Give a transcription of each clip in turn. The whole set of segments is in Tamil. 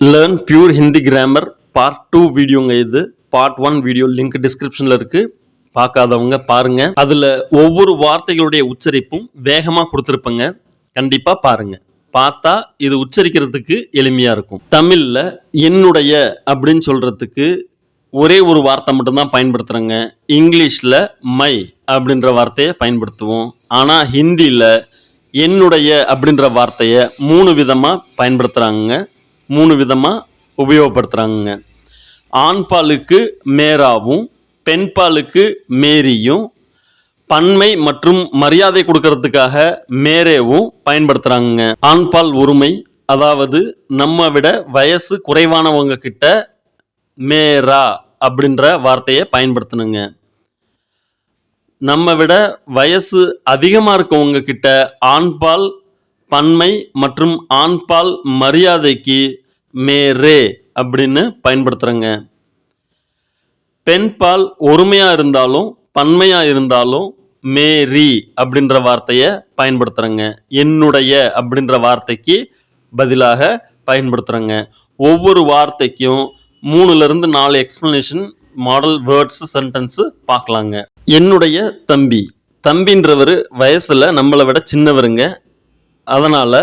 Learn pure Hindi grammar part two வீடியோங்க இது. பார்ட் ஒன் வீடியோ லிங்க் டிஸ்கிரிப்ஷனில் இருக்குது பார்க்காதவங்க பாருங்கள் அதில் ஒவ்வொரு வார்த்தைகளுடைய உச்சரிப்பும் வேகமாக கொடுத்துருப்பேங்க. கண்டிப்பாக பாருங்க. பார்த்தா இது உச்சரிக்கிறதுக்கு எளிமையாக இருக்கும். தமிழில் என்னுடைய அப்படின்னு சொல்கிறதுக்கு ஒரே ஒரு வார்த்தை மட்டும்தான் பயன்படுத்துகிறேங்க இங்கிலீஷில் மை அப்படின்ற வார்த்தையை பயன்படுத்துவோம். ஆனால் ஹிந்தியில் என்னுடைய அப்படின்ற வார்த்தையை மூணு விதமாக பயன்படுத்துகிறாங்க மூணு விதமாக உபயோகப்படுத்துகிறாங்க ஆண் பாலுக்கு மேராவும் பெண் பாலுக்கு மேரியும் பன்மை மற்றும் மரியாதை கொடுக்கறதுக்காக மேரேவும் பயன்படுத்துகிறாங்க ஆண்பால் உரிமை அதாவது நம்ம விட வயசு குறைவானவங்க கிட்ட மேரா அப்படின்ற வார்த்தையை பயன்படுத்தணுங்க. நம்ம விட வயசு அதிகமாக இருக்கவங்க கிட்ட ஆண்பால் பன்மை மற்றும் ஆண்பால் மரியாதைக்கு மேரே அப்படின்னு பயன்படுத்துகிறேங்க பெண்பால் ஒருமையாக இருந்தாலும் பன்மையாக இருந்தாலும் மேரி அப்படின்ற வார்த்தையை பயன்படுத்துகிறேங்க என்னுடைய அப்படின்ற வார்த்தைக்கு பதிலாக பயன்படுத்துகிறேங்க ஒவ்வொரு வார்த்தைக்கும் மூணுலேருந்து நாலு எக்ஸ்ப்ளனேஷன் மாடல் வேர்ட்ஸ் சென்டென்ஸு பார்க்கலாங்க. என்னுடைய தம்பி. தம்பின்றவர் வயசில் நம்மளை விட சின்னவருங்க. அதனால்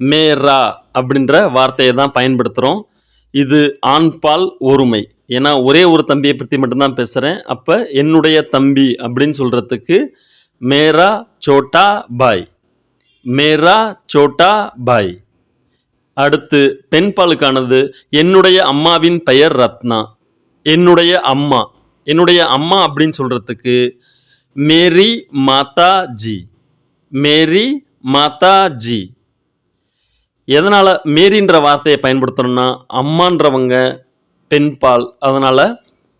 மேரா அப்படின்ற வார்த்தையை தான் பயன்படுத்துகிறோம் இது ஆண்பால் ஒருமை. ஏன்னா ஒரே ஒரு தம்பியை பற்றி மட்டும்தான் பேசுகிறேன் அப்போ என்னுடைய தம்பி அப்படின்னு சொல்கிறதுக்கு மேரா சோட்டா பாய். மேரா சோட்டா பாய். அடுத்து பெண்பாலுக்கானது என்னுடைய அம்மாவின் பெயர் ரத்னா. என்னுடைய அம்மா. என்னுடைய அம்மா அப்படின்னு சொல்கிறதுக்கு மேரி மாதா ஜி மேரி மாதாஜி. எதனால் மேரின்ற வார்த்தையை பயன்படுத்தணும்னா அம்மான்றவங்க பெண்பால் அதனால்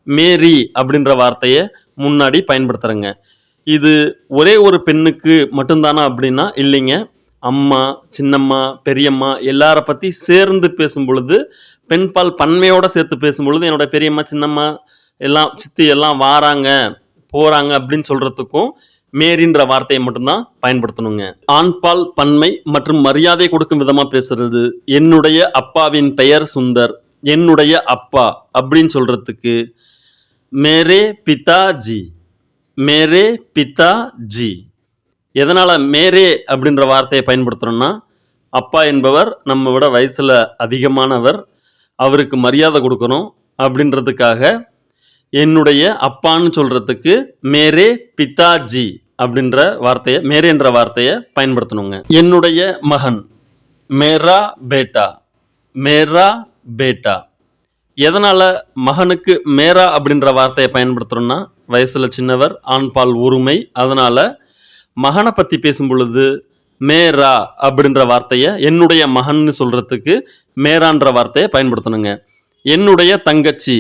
மேரி அப்படின்ற வார்த்தையை முன்னாடி பயன்படுத்துகிறேங்க இது ஒரே ஒரு பெண்ணுக்கு மட்டும்தானா அப்படின்னா இல்லைங்க. அம்மா சின்னம்மா பெரியம்மா எல்லார பற்றி சேர்ந்து பேசும் பொழுது பெண்பால் பன்மையோடு சேர்த்து பேசும் பொழுது என்னோட பெரியம்மா சின்னம்மா எல்லாம் சித்தி எல்லாம் வாராங்க போகிறாங்க அப்படின்னு சொல்கிறதுக்கும் மேரின்ற வார்த்தையை மட்டும்தான் பயன்படுத்தணுங்க. ஆண்பால் பன்மை மற்றும் மரியாதை கொடுக்கும் விதமாக பேசுறது என்னுடைய அப்பாவின் பெயர் சுந்தர் என்னுடைய அப்பா அப்படின்னு சொல்கிறதுக்கு மேரே பிதாஜி மேரே பிதாஜி. எதனால் மேரே அப்படின்ற வார்த்தையை பயன்படுத்துகிறோன்னா அப்பா என்பவர் நம்ம விட வயசில் அதிகமானவர் அவருக்கு மரியாதை கொடுக்கணும் அப்படின்றதுக்காக என்னுடைய அப்பான்னு சொல்கிறதுக்கு மேரே பிதாஜி அப்படின்ற வார்த்தையை மேரேன்ற வார்த்தையை பயன்படுத்தணுங்க. என்னுடைய மகன் மேரா பேட்டா மேரா பேட்டா. எதனால் மகனுக்கு மேரா அப்படின்ற வார்த்தையை பயன்படுத்துகிறோன்னா வயசில் சின்னவர் ஆண்பால் உரிமை அதனால் மகனை பற்றி பேசும் பொழுது மேரா அப்படின்ற வார்த்தையை என்னுடைய மகன்னு சொல்கிறதுக்கு மேரான்ற வார்த்தையை பயன்படுத்தணுங்க. என்னுடைய தங்கச்சி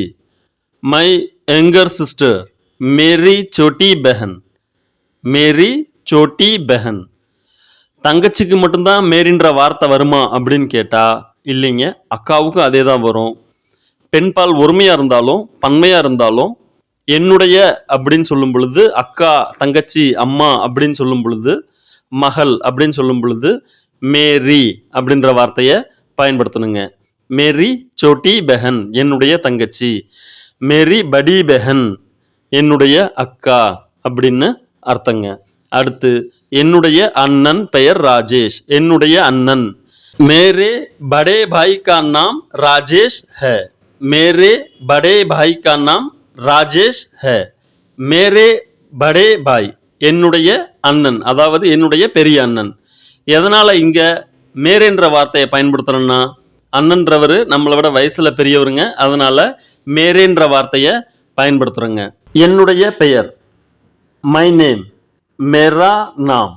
மை எங்கர் சிஸ்டர் மேரி சோட்டி பெஹன் மேரி சோட்டி பெஹன் தங்கச்சிக்கு மட்டும்தான் மேரின்ற வார்த்தை வருமா அப்படின்னு கேட்டால் இல்லைங்க அக்காவுக்கும் அதே தான் வரும் பெண்பால் ஒருமையாக இருந்தாலும் பன்மையாக இருந்தாலும் என்னுடைய அப்படின்னு சொல்லும் பொழுது அக்கா தங்கச்சி அம்மா அப்படின்னு சொல்லும் பொழுது மகள் அப்படின்னு சொல்லும் பொழுது மேரி அப்படின்ற வார்த்தையை பயன்படுத்தணுங்க. மேரி சோட்டி பெஹன் என்னுடைய தங்கச்சி. மேரி படி பெஹன் என்னுடைய அக்கா அப்படின்னு அர்த்தங்க. அடுத்து என்னுடைய அண்ணன் பெயர் ராஜேஷ் என்னுடைய அண்ணன். மேரே படே பாய் கா நாம் ராஜேஷ் ஹ. மேரே படே பாய் கா நாம் ராஜேஷ் ஹே. மேரே படே பாய் என்னுடைய அண்ணன் அதாவது என்னுடைய பெரிய அண்ணன். எதனால் இங்கே மேரேன்ற வார்த்தையை பயன்படுத்துகிறோன்னா அண்ணன்றவர் நம்மளோட வயசில் பெரியவருங்க அதனால் மேரேன்ற வார்த்தையை பயன்படுத்துகிறோங்க என்னுடைய பெயர். மை நேம் மேரா நாம்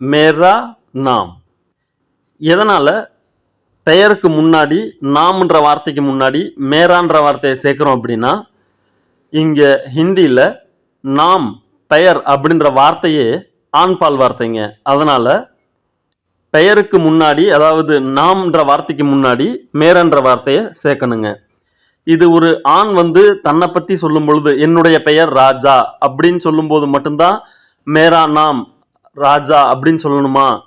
மேரா நாம் எதனால்? பெயருக்கு முன்னாடி நாம்ன்ற வார்த்தைக்கு முன்னாடி மேரான்ற வார்த்தையை சேர்க்குறோம் அப்படின்னா இங்கே ஹிந்தியில் நாம் பெயர் அப்படின்ற வார்த்தையே ஆண்பால் வார்த்தைங்க. அதனால் பெயருக்கு முன்னாடி அதாவது நாம்ன்ற வார்த்தைக்கு முன்னாடி மேரன்ற வார்த்தையை சேர்க்கணுங்க. இது ஒரு ஆண் வந்து தன்னை பற்றி சொல்லும் பொழுது என்னுடைய பெயர் ராஜா அப்படின்னு சொல்லும்போது மட்டும்தான் மேரா நாம் ராஜா அப்படின்னு சொல்லணுமா?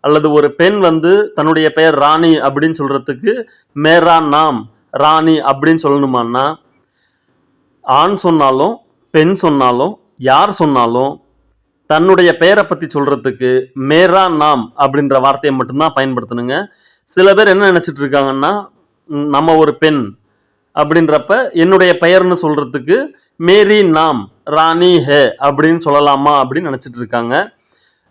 அல்லது ஒரு பெண் வந்து தன்னுடைய பெயர் ராணி அப்படின்னு சொல்கிறதுக்கு மேரா நாம் ராணி அப்படின்னு சொல்லணுமான்னா ஆண் சொன்னாலும் பெண் சொன்னாலும் யார் சொன்னாலும் தன்னுடைய பெயரை பற்றி சொல்கிறதுக்கு மேரா நாம் அப்படின்ற வார்த்தையை மட்டும்தான் பயன்படுத்தணுங்க. சில பேர் என்ன நினச்சிட்டு இருக்காங்கன்னா நம்ம ஒரு பெண் அப்படின்றப்ப என்னுடைய பெயர்னு சொல்கிறதுக்கு மேரி நாம் ராணி ஹே அப்படின்னு சொல்லலாமா அப்படின்னு நினச்சிட்டு இருக்காங்க.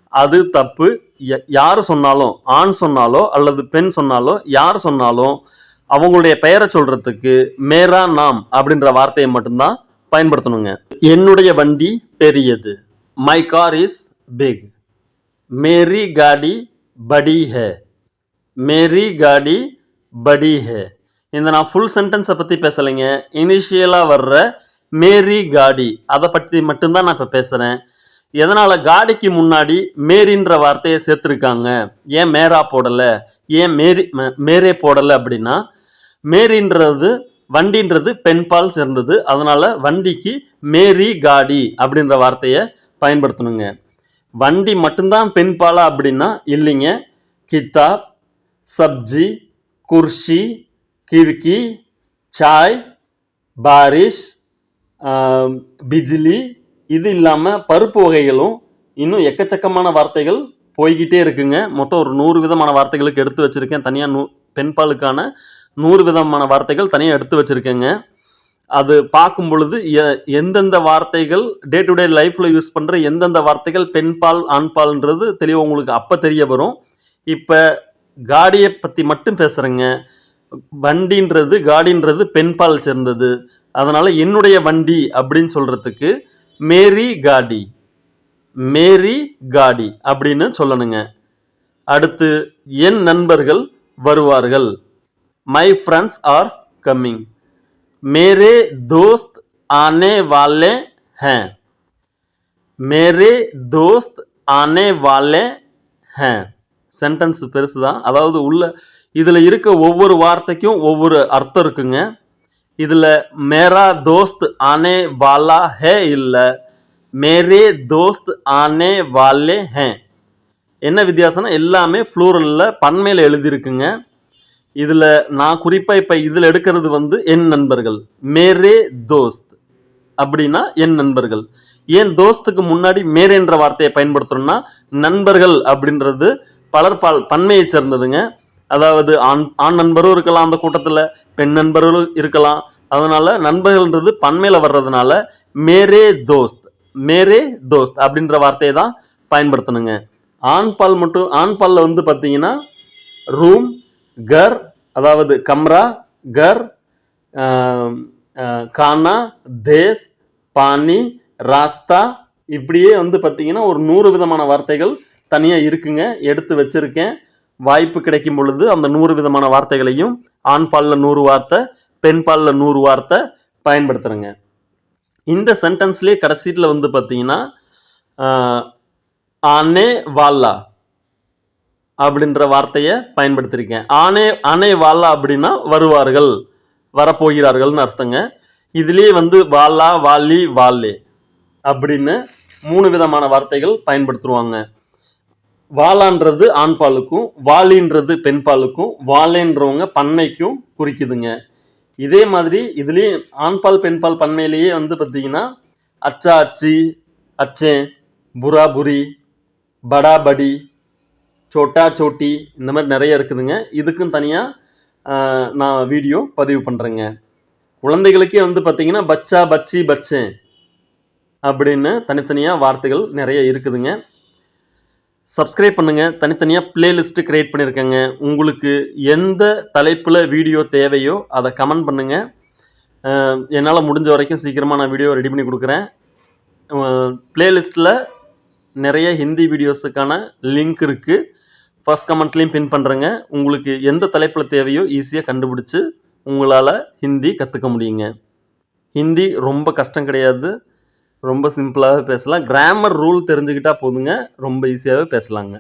அது தப்பு. ய- யார் சொன்னாலும் ஆண் சொன்னாலோ அல்லது பெண் சொன்னாலோ யார் சொன்னாலும் அவங்களுடைய பெயரை சொல்கிறதுக்கு மேரா நாம் அப்படின்ற வார்த்தையை மட்டும்தான் பயன்படுத்தணுங்க. என்னுடைய வண்டி பெரியது. மை கார் இஸ் பிக் மேரி காடி படி ஹே. மேரி காடி படி ஹே. இந்த நான் ஃபுல் சென்டென்ஸை பற்றி பேசலைங்க. இனிஷியலாக வர்ற மேரி காடி. அதை பற்றி மட்டும்தான் நான் இப்போ பேசுகிறேன் எதனால் காடிக்கு முன்னாடி மேரின்ற வார்த்தையை சேர்த்துருக்காங்க? ஏன் மேரா போடலை? ஏன் மேரி மே- மேரே போடலை அப்படின்னா மேரின்றது வண்டின்றது பெண்பால் சேர்ந்தது. அதனால் வண்டிக்கு மேரி காடி அப்படின்ற வார்த்தையை பயன்படுத்தணுங்க. வண்டி மட்டும்தான் பெண்பாலா அப்படின்னா இல்லைங்க. கித்தாப் சப்ஜி குர்ஷி खिड़की சாய் பாரிஷ் பிஜ்லி பிஜிலி இது இல்லாமல் பருப்பு வகைகளும் இன்னும் எக்கச்சக்கமான வார்த்தைகள் போய்கிட்டே இருக்குங்க. மொத்தம் ஒரு நூறு விதமான வார்த்தைகளுக்கு எடுத்து வச்சுருக்கேன். தனியாக நூ பெண்பாலுக்கான நூறு விதமான வார்த்தைகள் தனியாக எடுத்து வச்சுருக்கேங்க. அது பார்க்கும் பொழுது எ- எந்தெந்த வார்த்தைகள் டே டு டே லைஃப்பில் யூஸ் பண்ணுற எந்தெந்த வார்த்தைகள் பெண்பால் ஆண்பால்ன்றது தெளிவாக உங்களுக்கு அப்போ தெரிய வரும். இப்போ காடியை பற்றி மட்டும் பேசுகிறேங்க வண்டின்றது காடின்றது பெண்பால் சேர்ந்தது. அதனால் என்னுடைய வண்டி அப்படின்னு சொல்கிறதுக்கு மேரி காடி. மேரி காடி அப்படின்னு சொல்லணுங்க. அடுத்து என் நண்பர்கள் வருவார்கள். மை ஃப்ரெண்ட்ஸ் ஆர் கம்மிங் மேரே தோஸ்த் ஆனே வாலே ஹே மேரே தோஸ்த் ஆனே வாலே ஹே சென்டென்ஸ் பெருசு தான் அதாவது உள்ள இதில் இருக்க ஒவ்வொரு வார்த்தைக்கும் ஒவ்வொரு அர்த்தம் இருக்குங்க. இதில் மேரா தோஸ்த் ஆனே வாலா ஹே இல்லை. மேரே தோஸ்த் ஆனே வாலே ஹே. என்ன வித்தியாசம்னா எல்லாமே ஃப்ளூரலில் பன்மையில் எழுதியிருக்குங்க. இதில் நான் குறிப்பாக இப்போ இதில் எடுக்கிறது வந்து என் நண்பர்கள். மேரே தோஸ்த். அப்படின்னா என் நண்பர்கள். ஏன் தோஸ்துக்கு முன்னாடி மேரேன்ற வார்த்தையை பயன்படுத்துறோம்னா நண்பர்கள் அப்படின்றது பலர் பால் பன்மையை சேர்ந்ததுங்க. அதாவது ஆண் ஆண் நண்பரும் இருக்கலாம் அந்த கூட்டத்தில் பெண் நண்பர்களும் இருக்கலாம். அதனால் நண்பர்கள்ன்றது பன்மையில் வர்றதுனால மேரே தோஸ்த் மேரே தோஸ்த் அப்படின்ற வார்த்தையை தான் பயன்படுத்தணுங்க. ஆண் பால் மட்டும் ஆண் பாலில் வந்து பார்த்தீங்கன்னா ரூம் கர் அதாவது கம்ரா கர் கானா தேஸ் பானி ராஸ்தா இப்படியே வந்து பார்த்தீங்கன்னா ஒரு நூறு விதமான வார்த்தைகள் தனியாக இருக்குங்க எடுத்து வச்சுருக்கேன். வாய்ப்பு கிடைக்கும் பொழுது அந்த நூறு விதமான வார்த்தைகளையும் ஆண் பாலில் நூறு வார்த்தை பெண் பாலில் நூறு வார்த்தை பயன்படுத்துகிறேங்க இந்த சென்டென்ஸ்லேயே கடைசியில் வந்து பார்த்தீங்கன்னா ஆனே வால்லா அப்படின்ற வார்த்தையை பயன்படுத்தியிருக்கேன் ஆனே ஆனே வால்லா அப்படின்னா வருவார்கள் வரப்போகிறார்கள்னு அர்த்தங்க. இதுலேயே வந்து வால்லா வாலி வாலே அப்படின்னு மூணு விதமான வார்த்தைகள் பயன்படுத்துவாங்க. வாலான்றது ஆண்பாலுக்கும் வாலின்றது பெண்பாலுக்கும் வாலேன்றவங்க பண்ணைக்கும் குறிக்குதுங்க. இதே மாதிரி இதுலேயும் ஆண்பால் பெண்பால் பன்மையிலேயே வந்து பார்த்தீங்கன்னா அச்சா அச்சி அச்சே புரா புரி படா படி சோட்டா சோட்டி இந்த மாதிரி நிறைய இருக்குதுங்க. இதுக்கும் தனியாக நான் வீடியோ பதிவு பண்ணுறேங்க குழந்தைகளுக்கே வந்து பார்த்திங்கன்னா பச்சா பச்சி பச்சேன் அப்படின்னு தனித்தனியாக வார்த்தைகள் நிறைய இருக்குதுங்க. சப்ஸ்கிரைப் பண்ணுங்கள் தனித்தனியாக பிளேலிஸ்ட்டு க்ரியேட் பண்ணியிருக்கேங்க உங்களுக்கு எந்த தலைப்பில் வீடியோ தேவையோ அதை கமெண்ட் பண்ணுங்கள் என்னால் முடிஞ்ச வரைக்கும் சீக்கிரமாக நான் வீடியோ ரெடி பண்ணி கொடுக்குறேன். பிளேலிஸ்ட்டில் நிறைய ஹிந்தி வீடியோஸுக்கான லிங்க் இருக்குது ஃபர்ஸ்ட் கமெண்ட்லேயும் பின் பண்ணுறேங்க உங்களுக்கு எந்த தலைப்பில் தேவையோ ஈஸியாக கண்டுபிடிச்சி உங்களால் ஹிந்தி கற்றுக்க முடியுங்க. ஹிந்தி ரொம்ப கஷ்டம் கிடையாது. ரொம்ப சிம்பிளாகவே பேசலாம். கிராமர் ரூல் தெரிஞ்சுக்கிட்டா போதுங்க. ரொம்ப ஈஸியாகவே பேசலாங்க.